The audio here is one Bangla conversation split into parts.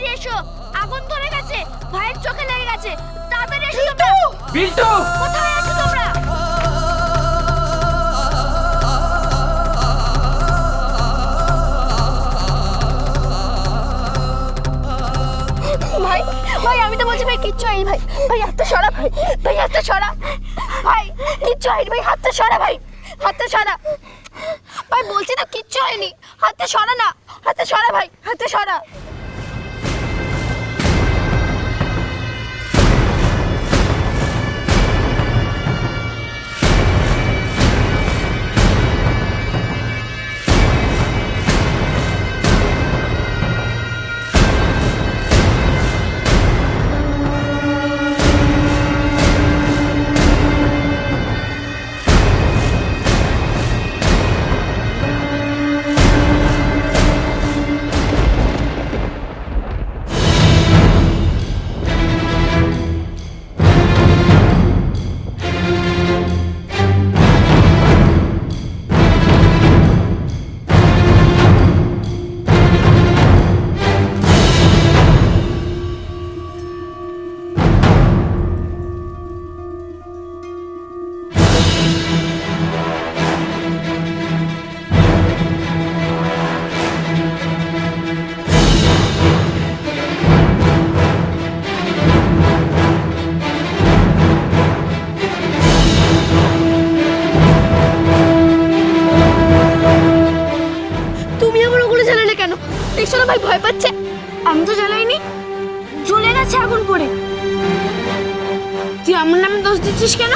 তাড়াতাড়ি এসো। আগুন ধরে গেছে ভাইয়ের চোখে লেগে গেছে। তাড়াতাড়ি এসো তোমরা। বিল্টু! কোথায় আছো তোমরা? ভাই ভাই আমি তো বলছি ভাই কিচ্ছু হয়নি ভাই। ভাই হাতটা সরা ভাই। ভাই হাতটা সরা। ভাই কিচ্ছু হয়নি ভাই হাতটা সরা ভাই। হাতটা সরা। ভাই বলছি তো কিচ্ছু হয়নি। হাতটা সরা না। হাতটা সরা ভাই হাতটা সরা। না পাচ্ছে আমি তো জ্বালাইনি। জ্বলে গেছে আগুন পড়ে। তুই আমার নামে দোষ দিচ্ছিস কেন?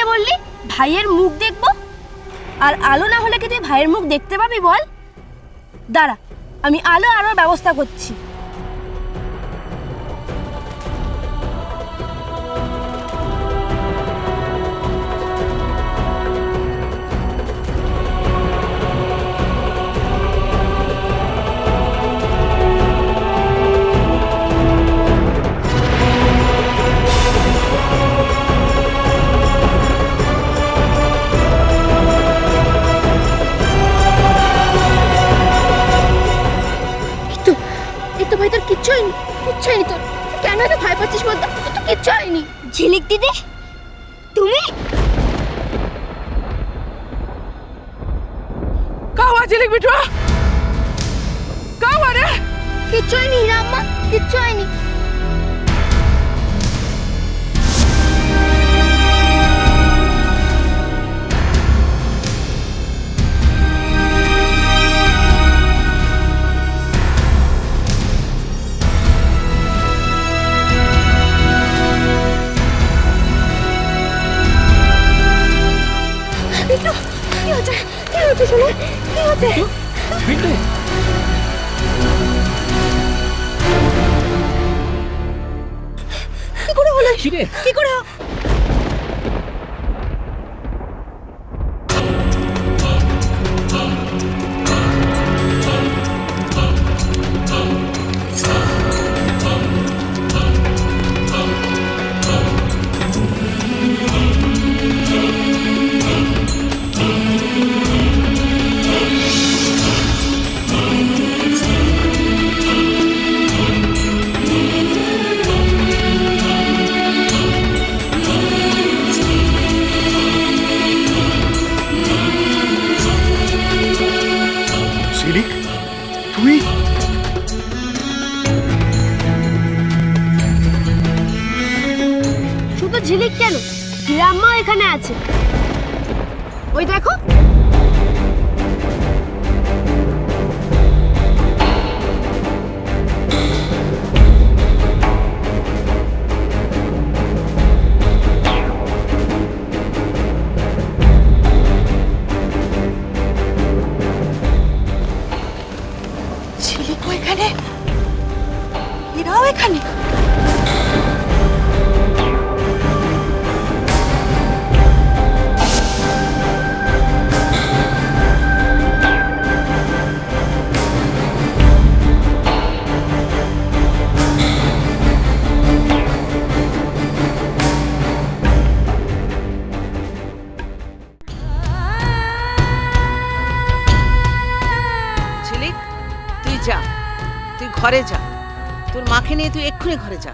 যে বললি, ভাইয়ের মুখ দেখব? আর আলো না হলে কি তুই ভাইয়ের মুখ দেখতে পাবি বল? দাঁড়া, আমি আলো আরও ব্যবস্থা করছি। হয়নি কিচ্ছু হয়নি তোর কেন এত ভয় পাচ্ছিস বলতো? তোর তো কিচ্ছু হয়নি। ঝিলিক দিদি তুমি? কাওয়া জিলিক বিটু কাওয়া রে! কিচ্ছু হয়নি হীরা আম্মা কিচ্ছু হয়নি। ঝিলিক কেন? গ্রাম্মা এখানে আছে। ওই দেখো। ঘরে যা। তোর মাকে নিয়ে তুই এক্ষুনি ঘরে যা।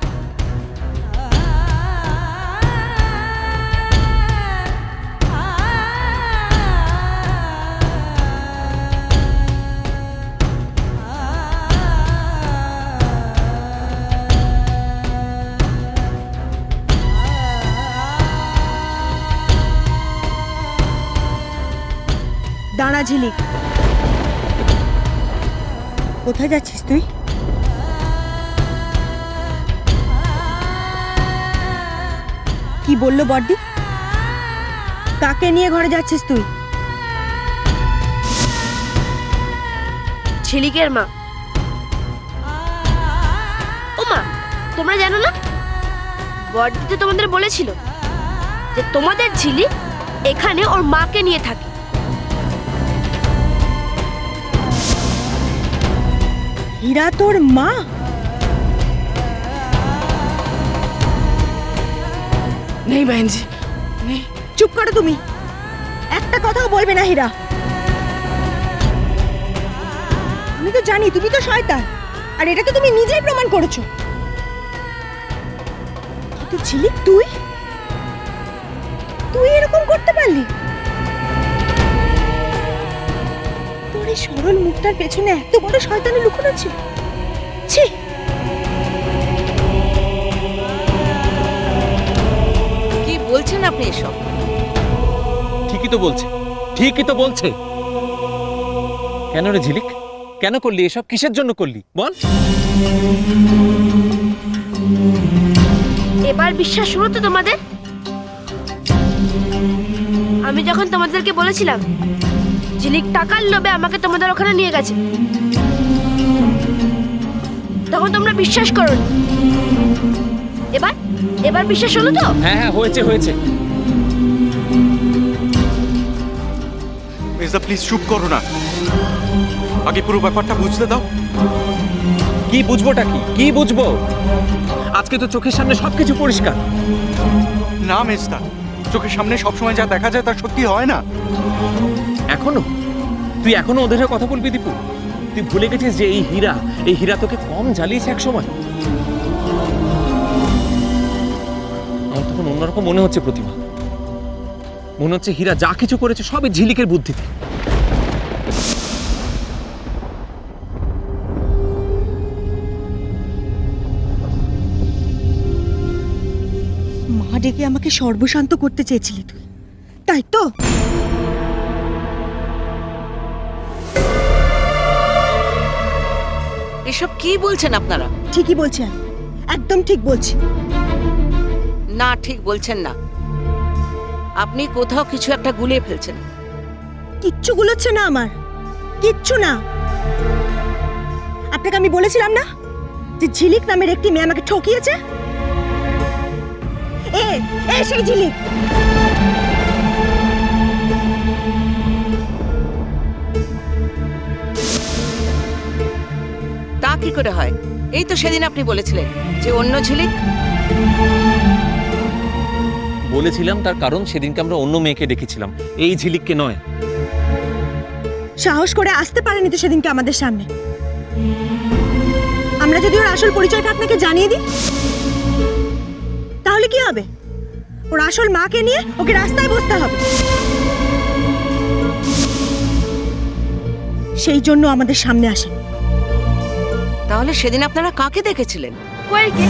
দাঁড়া ঝিলিক। কোথায় যাচ্ছিস তুই? কি বলল বড্ডি কাকে নিয়ে ঘরে যাচ্ছিস তুই? ঝিলিকের মা। ও মা, তোমরা জানো না? বড়দি তো তোমাদের বলেছিল যে তোমাদের ঝিলিক এখানে ওর মাকে নিয়ে থাকে। হীরা তোর মা? নেই বাইনজি নেই। চুপ করো তুমি। একটা কথাও বলবে না হীরা। আমি তো জানি তুমি তো শয়তান। আর এটা তো তুমি নিজেই প্রমাণ করেছ। তুই? তুই এরকম করতে পারলি? তোর এই সরল মুখটার পেছনে এত বড় শয়তানি লুকোনো ছিল। ছি! কি বলছেন আপনি এসব? ঠিকই তো বলছে। ঠিকই তো বলছে। কেন রে ঝিলিক? কেন করলি? এসব কিসের জন্য করলি? বল। এবার বিশ্বাস হলো তো তোমাদের? আমি যখন তোমাদেরকে বলেছিলাম ঝিলিক টাকার লোভে আমাকে তোমাদের ওখানে নিয়ে গেছে। তখন তোমরা বিশ্বাস করো এবার এবার বিশ্বাস হলো তো? হ্যাঁ হ্যাঁ হয়েছে হয়েছে। মেজদা প্লিজ চুপ করো না। আগে পুরো ব্যাপারটা বুঝতে দাও। কি বুঝবোটা কি? কি বুঝব? আজকে তো চোখের সামনে সবকিছু পরিষ্কার। না মেজদা চোখের সামনে সবসময় যা দেখা যায় তা সত্যি হয় না। এখনও? তুই এখনও ওদের সাথে কথা বলবি দীপু? তুই ভুলে গেছিস যে এই হীরা এই হীরা তোকে কম জ্বালিয়েছে এক সময় আমার তখন অন্যরকম মনে হচ্ছে প্রতিভা মনে হচ্ছে হীরা যা কিছু করেছে সবই ঝিলিকের বুদ্ধিতে। মা ডেকে আমাকে সর্বশান্ত করতে চেয়েছিলি তুই। তাই তো? এসব কি বলছেন আপনারা? ঠিকই বলছি আমি একদম ঠিক বলছি। না ঠিক বলছেন না। আপনি কোথাও কিছু একটা গুলিয়ে ফেলছেন। কিচ্ছু গুলোচ্ছে না আমার। কিচ্ছু না। আপনাকে আমি বলেছিলাম না যে ঝিলিক নামের একটি মেয়ে আমাকে ঠকিয়েছে? এ এ সেই ঝিলিক। কি করে হয়? এই তো সেদিন আপনি বলেছিলেন যে অন্য ঝিলিক। বলেছিলাম তার কারণ সেদিনকে আমরা অন্য মেয়েকে ডেকেছিলাম। এই ঝিলিককে নয়। সাহস করে আসতে পারেনি তো সেদিনকে আমাদের সামনে। আমরা যদি ওর আসল পরিচয়টা আপনাকে জানিয়ে দিই তাহলে কি হবে? ওর আসল মাকে নিয়ে ওকে রাস্তায় বসতে হবে। সেই জন্য আমাদের সামনে আসেন। তাহলে সেদিন আপনারা কাকে দেখেছিলেন? কোয়েলকে।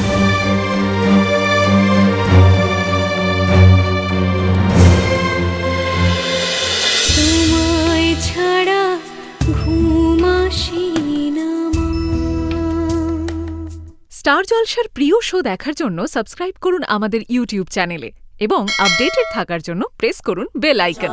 স্টার জলসার প্রিয় শো দেখার জন্য সাবস্ক্রাইব করুন আমাদের ইউটিউব চ্যানেলে এবং আপডেটেড থাকার জন্য প্রেস করুন বেল আইকন।